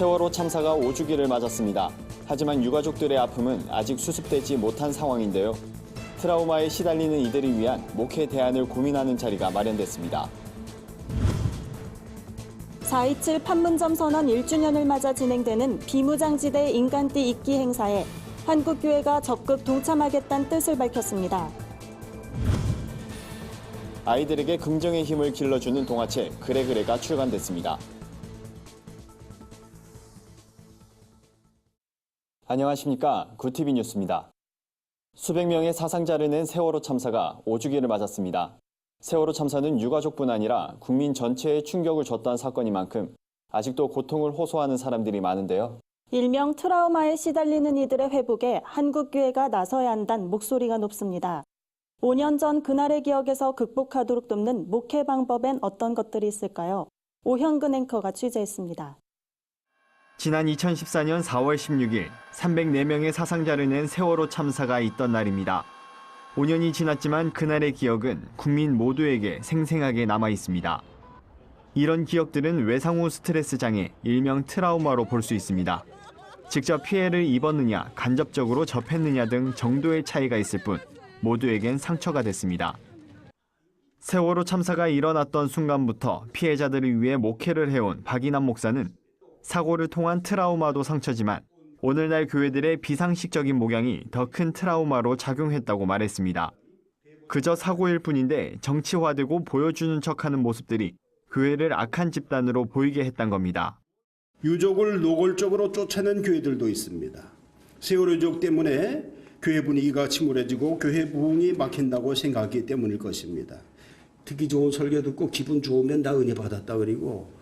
세월호 참사가 5주기를 맞았습니다. 하지만 유가족들의 아픔은 아직 수습되지 못한 상황인데요. 트라우마에 시달리는 이들을 위한 목회 대안을 고민하는 자리가 마련됐습니다. 4.27 판문점 선언 1주년을 맞아 진행되는 비무장지대 인간띠 잊기 행사에 한국교회가 적극 동참하겠다는 뜻을 밝혔습니다. 아이들에게 긍정의 힘을 길러주는 동화책 그래그래가 출간됐습니다. 안녕하십니까 구티비 뉴스입니다. 수백 명의 사상자를 낸 세월호 참사가 5주기를 맞았습니다. 세월호 참사는 유가족뿐 아니라 국민 전체에 충격을 줬던 사건인 만큼 아직도 고통을 호소하는 사람들이 많은데요. 일명 트라우마에 시달리는 이들의 회복에 한국교회가 나서야 한다는 목소리가 높습니다. 5년 전 그날의 기억에서 극복하도록 돕는 목회 방법엔 어떤 것들이 있을까요? 오현근 앵커가 취재했습니다. 지난 2014년 4월 16일 304명의 사상자를 낸 세월호 참사가 있던 날입니다. 5년이 지났지만 그날의 기억은 국민 모두에게 생생하게 남아 있습니다. 이런 기억들은 외상 후 스트레스 장애, 일명 트라우마로 볼 수 있습니다. 직접 피해를 입었느냐, 간접적으로 접했느냐 등 정도의 차이가 있을 뿐 모두에겐 상처가 됐습니다. 세월호 참사가 일어났던 순간부터 피해자들을 위해 목회를 해온 박인환 목사는 사고를 통한 트라우마도 상처지만 오늘날 교회들의 비상식적인 목양이 더 큰 트라우마로 작용했다고 말했습니다. 그저 사고일 뿐인데 정치화되고 보여주는 척하는 모습들이 교회를 악한 집단으로 보이게 했단 겁니다. 유족을 노골적으로 쫓아낸 교회들도 있습니다. 세월호 유족 때문에 교회 분위기가 침울해지고 교회 부흥이 막힌다고 생각하기 때문일 것입니다. 듣기 좋은 설교 듣고 기분 좋으면 나 은혜 받았다 그리고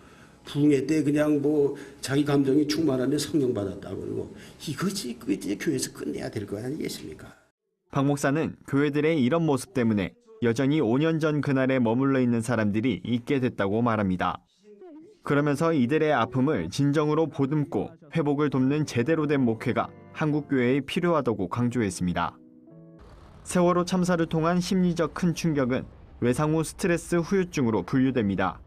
부흥회 때 그냥 뭐 자기 감정이 충만하면 성령 받았다 그러고 이거지 그지 교회에서 끝내야 될 거 아니겠습니까? 박 목사는 교회들의 이런 모습 때문에 여전히 5년 전 그날에 머물러 있는 사람들이 있게 됐다고 말합니다. 그러면서 이들의 아픔을 진정으로 보듬고 회복을 돕는 제대로 된 목회가 한국교회에 필요하다고 강조했습니다. 세월호 참사를 통한 심리적 큰 충격은 외상 후 스트레스 후유증으로 분류됩니다.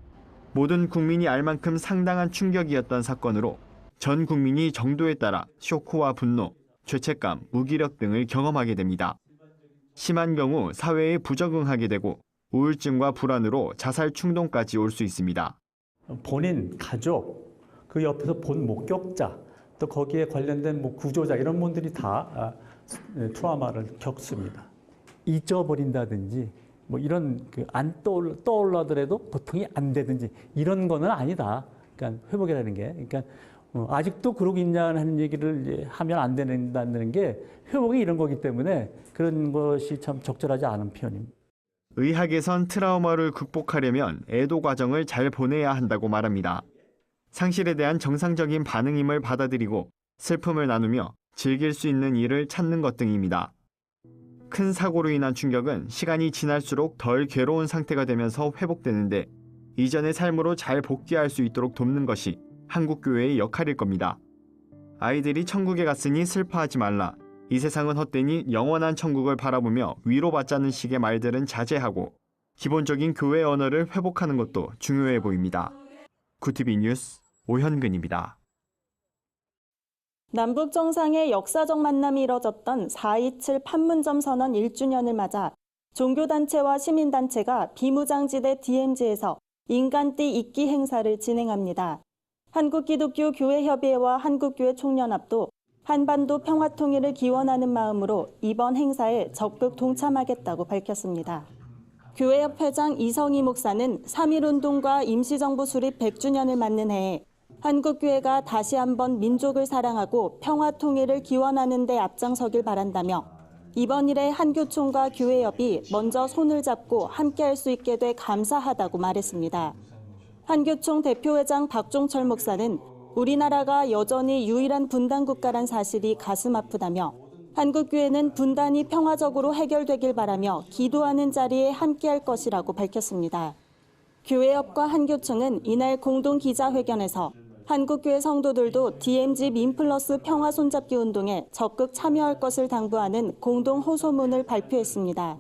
모든 국민이 알 만큼 상당한 충격이었던 사건으로 전 국민이 정도에 따라 쇼크와 분노, 죄책감, 무기력 등을 경험하게 됩니다. 심한 경우 사회에 부적응하게 되고 우울증과 불안으로 자살 충동까지 올 수 있습니다. 본인, 가족, 그 옆에서 본 목격자, 또 거기에 관련된 뭐 구조자 이런 분들이 다 아, 네, 트라우마를 겪습니다. 잊어버린다든지 뭐 이런 그 안 떠올라, 떠올라더라도 보통이 안 되든지 이런 거는 아니다. 그러니까 회복이라는 게 그러니까 어, 아직도 그러고 있냐는 얘기를 하면 안 된다는 게 회복이 이런 거기 때문에 그런 것이 참 적절하지 않은 표현입니다. 의학에선 트라우마를 극복하려면 애도 과정을 잘 보내야 한다고 말합니다. 상실에 대한 정상적인 반응임을 받아들이고 슬픔을 나누며 즐길 수 있는 일을 찾는 것 등입니다. 큰 사고로 인한 충격은 시간이 지날수록 덜 괴로운 상태가 되면서 회복되는데 이전의 삶으로 잘 복귀할 수 있도록 돕는 것이 한국교회의 역할일 겁니다. 아이들이 천국에 갔으니 슬퍼하지 말라. 이 세상은 헛되니 영원한 천국을 바라보며 위로받자는 식의 말들은 자제하고 기본적인 교회 언어를 회복하는 것도 중요해 보입니다. 구티비 뉴스 오현근입니다. 남북 정상의 역사적 만남이 이뤄졌던 4.27 판문점 선언 1주년을 맞아 종교단체와 시민단체가 비무장지대 DMZ에서 인간띠 잊기 행사를 진행합니다. 한국기독교교회협의회와 한국교회 총연합도 한반도 평화 통일을 기원하는 마음으로 이번 행사에 적극 동참하겠다고 밝혔습니다. 교회협 회장 이성희 목사는 3.1운동과 임시정부 수립 100주년을 맞는 해에 한국교회가 다시 한번 민족을 사랑하고 평화 통일을 기원하는 데 앞장서길 바란다며 이번 일에 한교총과 교회협이 먼저 손을 잡고 함께할 수 있게 돼 감사하다고 말했습니다. 한교총 대표회장 박종철 목사는 우리나라가 여전히 유일한 분단 국가란 사실이 가슴 아프다며 한국교회는 분단이 평화적으로 해결되길 바라며 기도하는 자리에 함께할 것이라고 밝혔습니다. 교회협과 한교총은 이날 공동 기자회견에서 한국교회 성도들도 DMZ 민플러스 평화 손잡기 운동에 적극 참여할 것을 당부하는 공동 호소문을 발표했습니다.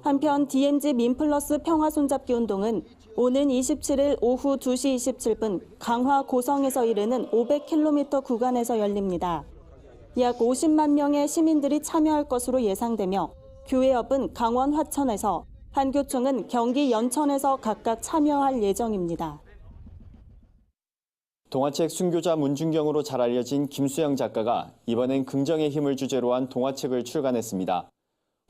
한편 DMZ 민플러스 평화 손잡기 운동은 오는 27일 오후 2시 27분 강화 고성에서 이르는 500km 구간에서 열립니다. 약 50만 명의 시민들이 참여할 것으로 예상되며 교회협은 강원 화천에서 한교총은 경기 연천에서 각각 참여할 예정입니다. 동화책 순교자 문중경으로 잘 알려진 김수영 작가가 이번엔 긍정의 힘을 주제로 한 동화책을 출간했습니다.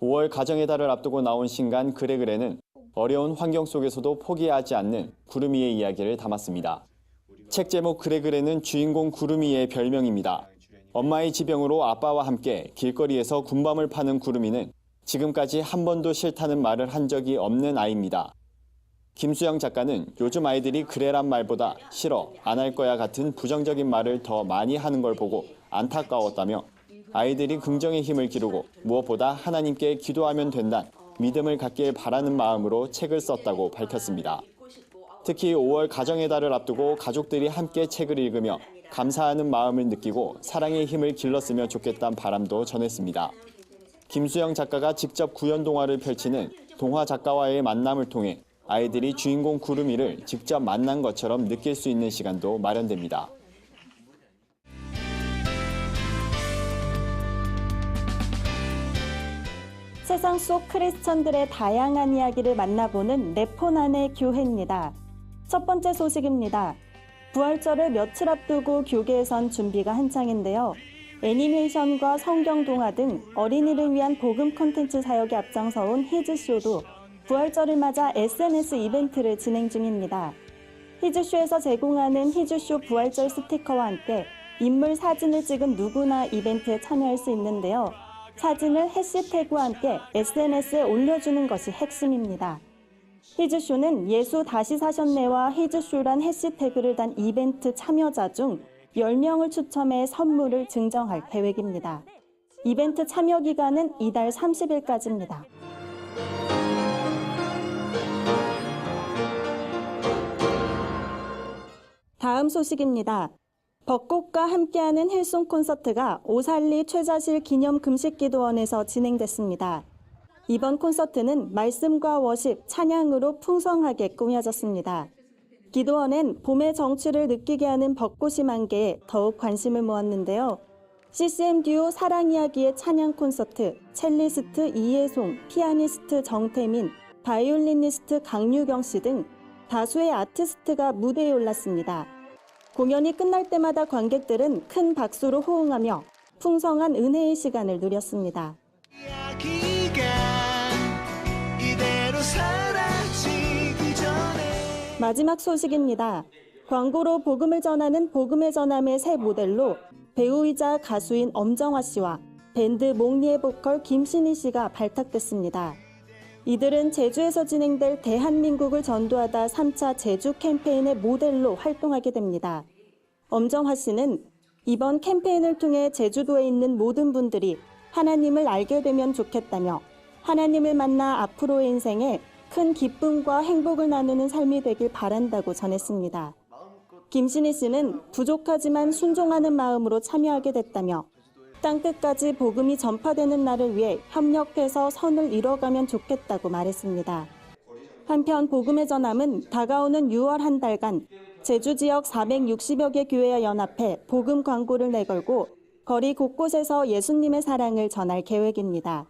5월 가정의 달을 앞두고 나온 신간 그래그래는 어려운 환경 속에서도 포기하지 않는 구름이의 이야기를 담았습니다. 책 제목 그래그래는 주인공 구름이의 별명입니다. 엄마의 지병으로 아빠와 함께 길거리에서 군밤을 파는 구름이는 지금까지 한 번도 싫다는 말을 한 적이 없는 아이입니다. 김수영 작가는 요즘 아이들이 그래란 말보다 싫어, 안 할 거야 같은 부정적인 말을 더 많이 하는 걸 보고 안타까웠다며 아이들이 긍정의 힘을 기르고 무엇보다 하나님께 기도하면 된다 믿음을 갖길 바라는 마음으로 책을 썼다고 밝혔습니다. 특히 5월 가정의 달을 앞두고 가족들이 함께 책을 읽으며 감사하는 마음을 느끼고 사랑의 힘을 길렀으면 좋겠다는 바람도 전했습니다. 김수영 작가가 직접 구연 동화를 펼치는 동화 작가와의 만남을 통해 아이들이 주인공 구름이를 직접 만난 것처럼 느낄 수 있는 시간도 마련됩니다. 세상 속 크리스천들의 다양한 이야기를 만나보는 네포난의 교회입니다. 첫 번째 소식입니다. 부활절을 며칠 앞두고 교계에선 준비가 한창인데요. 애니메이션과 성경 동화 등 어린이를 위한 복음 콘텐츠 사역에 앞장서온 히즈쇼도 부활절을 맞아 SNS 이벤트를 진행 중입니다. 히즈쇼에서 제공하는 히즈쇼 부활절 스티커와 함께 인물 사진을 찍은 누구나 이벤트에 참여할 수 있는데요. 사진을 해시태그와 함께 SNS에 올려주는 것이 핵심입니다. 히즈쇼는 예수 다시 사셨네와 히즈쇼란 해시태그를 단 이벤트 참여자 중 10명을 추첨해 선물을 증정할 계획입니다. 이벤트 참여 기간은 이달 30일까지입니다. 다음 소식입니다. 벚꽃과 함께하는 힐송 콘서트가 오살리 최자실 기념 금식기도원에서 진행됐습니다. 이번 콘서트는 말씀과 워십, 찬양으로 풍성하게 꾸며졌습니다. 기도원엔 봄의 정취를 느끼게 하는 벚꽃이 만개에 더욱 관심을 모았는데요. CCM 듀오 사랑 이야기의 찬양 콘서트, 첼리스트 이예송, 피아니스트 정태민, 바이올리니스트 강유경 씨 등 다수의 아티스트가 무대에 올랐습니다. 공연이 끝날 때마다 관객들은 큰 박수로 호응하며 풍성한 은혜의 시간을 누렸습니다. 마지막 소식입니다. 광고로 복음을 전하는 복음의 전함의 새 모델로 배우이자 가수인 엄정화 씨와 밴드 몽니의 보컬 김신희 씨가 발탁됐습니다. 이들은 제주에서 진행될 대한민국을 전도하다 3차 제주 캠페인의 모델로 활동하게 됩니다. 엄정화 씨는 이번 캠페인을 통해 제주도에 있는 모든 분들이 하나님을 알게 되면 좋겠다며 하나님을 만나 앞으로의 인생에 큰 기쁨과 행복을 나누는 삶이 되길 바란다고 전했습니다. 김신희 씨는 부족하지만 순종하는 마음으로 참여하게 됐다며 땅 끝까지 복음이 전파되는 날을 위해 협력해서 선을 이뤄가면 좋겠다고 말했습니다. 한편 복음의 전함은 다가오는 6월 한 달간 제주 지역 460여 개 교회와 연합해 복음 광고를 내걸고 거리 곳곳에서 예수님의 사랑을 전할 계획입니다.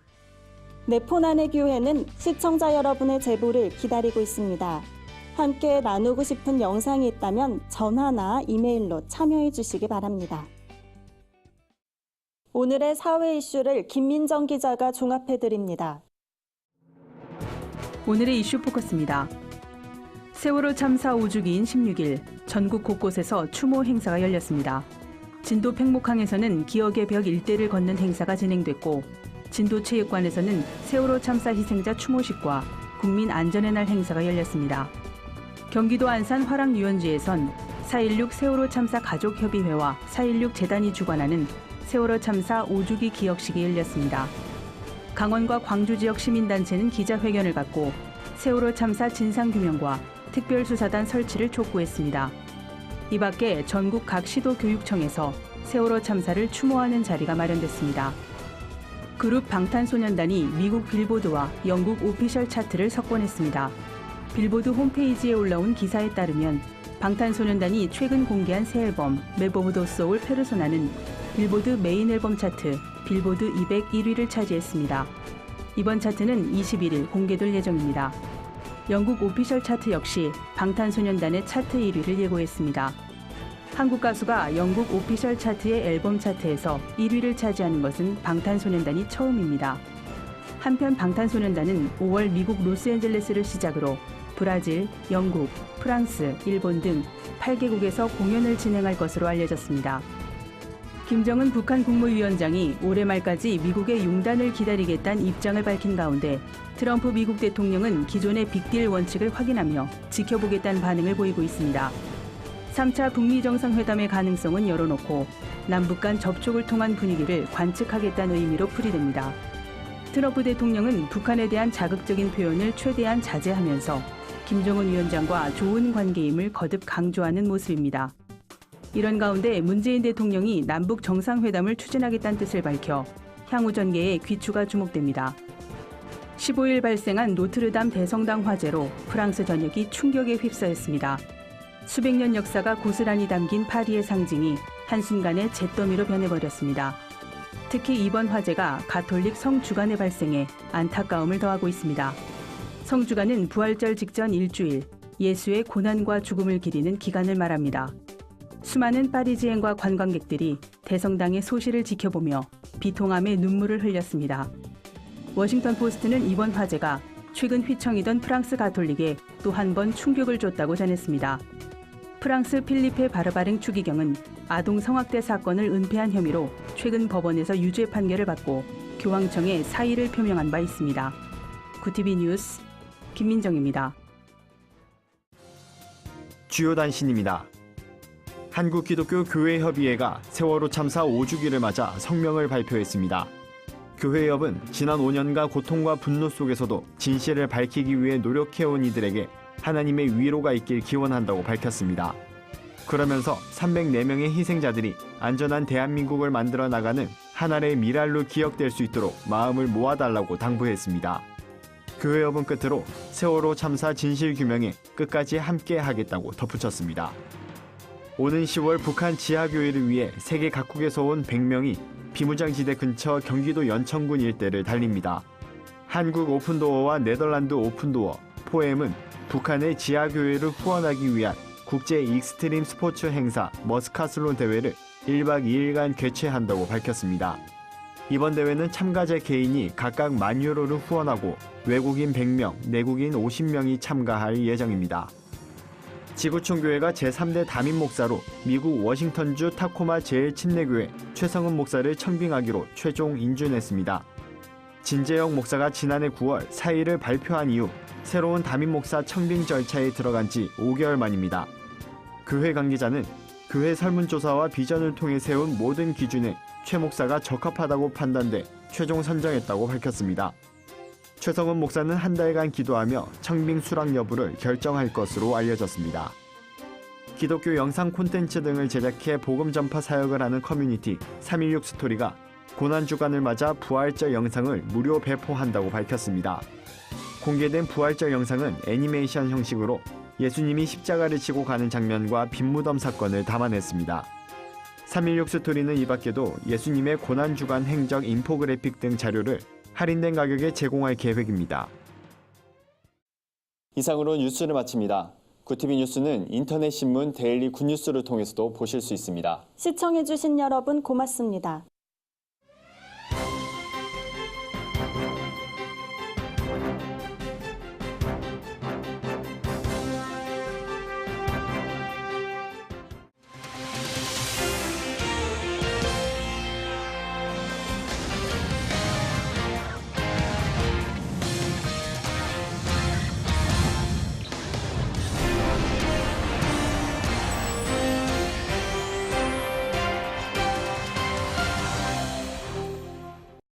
네포난의 교회는 시청자 여러분의 제보를 기다리고 있습니다. 함께 나누고 싶은 영상이 있다면 전화나 이메일로 참여해 주시기 바랍니다. 오늘의 사회 이슈를 김민정 기자가 종합해 드립니다. 오늘의 이슈 포커스입니다. 세월호 참사 5주기인 16일 전국 곳곳에서 추모 행사가 열렸습니다. 진도 팽목항에서는 기억의 벽 일대를 걷는 행사가 진행됐고 진도 체육관에서는 세월호 참사 희생자 추모식과 국민 안전의 날 행사가 열렸습니다. 경기도 안산 화랑 유원지에선 4.16 세월호 참사 가족협의회와 4.16 재단이 주관하는 세월호 참사 5주기 기억식이 열렸습니다. 강원과 광주 지역 시민단체는 기자회견을 갖고 세월호 참사 진상규명과 특별수사단 설치를 촉구했습니다. 이 밖에 전국 각 시도 교육청에서 세월호 참사를 추모하는 자리가 마련됐습니다. 그룹 방탄소년단이 미국 빌보드와 영국 오피셜 차트를 석권했습니다. 빌보드 홈페이지에 올라온 기사에 따르면 방탄소년단이 최근 공개한 새 앨범 맵 오브 더 소울 페르소나는 빌보드 메인 앨범 차트 빌보드 200 1위를 차지했습니다. 이번 차트는 21일 공개될 예정입니다. 영국 오피셜 차트 역시 방탄소년단의 차트 1위를 예고했습니다. 한국 가수가 영국 오피셜 차트의 앨범 차트에서 1위를 차지하는 것은 방탄소년단이 처음입니다. 한편 방탄소년단은 5월 미국 로스앤젤레스를 시작으로 브라질, 영국, 프랑스, 일본 등 8개국에서 공연을 진행할 것으로 알려졌습니다. 김정은 북한 국무위원장이 올해 말까지 미국의 용단을 기다리겠다는 입장을 밝힌 가운데 트럼프 미국 대통령은 기존의 빅딜 원칙을 확인하며 지켜보겠다는 반응을 보이고 있습니다. 3차 북미 정상회담의 가능성은 열어놓고 남북 간 접촉을 통한 분위기를 관측하겠다는 의미로 풀이됩니다. 트럼프 대통령은 북한에 대한 자극적인 표현을 최대한 자제하면서 김정은 위원장과 좋은 관계임을 거듭 강조하는 모습입니다. 이런 가운데 문재인 대통령이 남북 정상회담을 추진하겠다는 뜻을 밝혀 향후 전개에 귀추가 주목됩니다. 15일 발생한 노트르담 대성당 화재로 프랑스 전역이 충격에 휩싸였습니다. 수백 년 역사가 고스란히 담긴 파리의 상징이 한순간에 잿더미로 변해버렸습니다. 특히 이번 화재가 가톨릭 성주간에 발생해 안타까움을 더하고 있습니다. 성주간은 부활절 직전 일주일 예수의 고난과 죽음을 기리는 기간을 말합니다. 수많은 파리지행과 관광객들이 대성당의 소실을 지켜보며 비통함의 눈물을 흘렸습니다. 워싱턴 포스트는 이번 화재가 최근 휘청이던 프랑스 가톨릭에 또 한 번 충격을 줬다고 전했습니다. 프랑스 필리페 바르바랭 추기경은 아동 성학대 사건을 은폐한 혐의로 최근 법원에서 유죄 판결을 받고 교황청에 사의를 표명한 바 있습니다. 구티비 뉴스 김민정입니다. 주요 단신입니다. 한국기독교교회협의회가 세월호 참사 5주기를 맞아 성명을 발표했습니다. 교회협은 지난 5년간 고통과 분노 속에서도 진실을 밝히기 위해 노력해온 이들에게 하나님의 위로가 있길 기원한다고 밝혔습니다. 그러면서 304명의 희생자들이 안전한 대한민국을 만들어 나가는 하나의 미랄로 기억될 수 있도록 마음을 모아달라고 당부했습니다. 교회협은 끝으로 세월호 참사 진실 규명에 끝까지 함께 하겠다고 덧붙였습니다. 오는 10월 북한 지하교회를 위해 세계 각국에서 온 100명이 비무장지대 근처 경기도 연천군 일대를 달립니다. 한국 오픈도어와 네덜란드 오픈도어, 포엠은 북한의 지하교회를 후원하기 위한 국제 익스트림 스포츠 행사 머스카슬론 대회를 1박 2일간 개최한다고 밝혔습니다. 이번 대회는 참가자 개인이 각각 만 유로를 후원하고 외국인 100명, 내국인 50명이 참가할 예정입니다. 지구촌 교회가 제3대 담임 목사로 미국 워싱턴주 타코마 제일 침례교회 최성은 목사를 청빙하기로 최종 인준했습니다. 진재영 목사가 지난해 9월 사의를 발표한 이후 새로운 담임 목사 청빙 절차에 들어간 지 5개월 만입니다. 교회 관계자는 교회 설문조사와 비전을 통해 세운 모든 기준에 최 목사가 적합하다고 판단돼 최종 선정했다고 밝혔습니다. 최성은 목사는 한 달간 기도하며 청빙 수락 여부를 결정할 것으로 알려졌습니다. 기독교 영상 콘텐츠 등을 제작해 복음 전파 사역을 하는 커뮤니티 316 스토리가 고난 주간을 맞아 부활절 영상을 무료 배포한다고 밝혔습니다. 공개된 부활절 영상은 애니메이션 형식으로 예수님이 십자가를 지고 가는 장면과 빈무덤 사건을 담아냈습니다. 316 스토리는 이 밖에도 예수님의 고난 주간 행적 인포그래픽 등 자료를 할인된 가격에 제공할 계획입니다. 이상으로 뉴스를 마칩니다. 구티비 뉴스는 인터넷 신문 데일리 굿뉴스를 통해서도 보실 수 있습니다. 시청해주신 여러분 고맙습니다.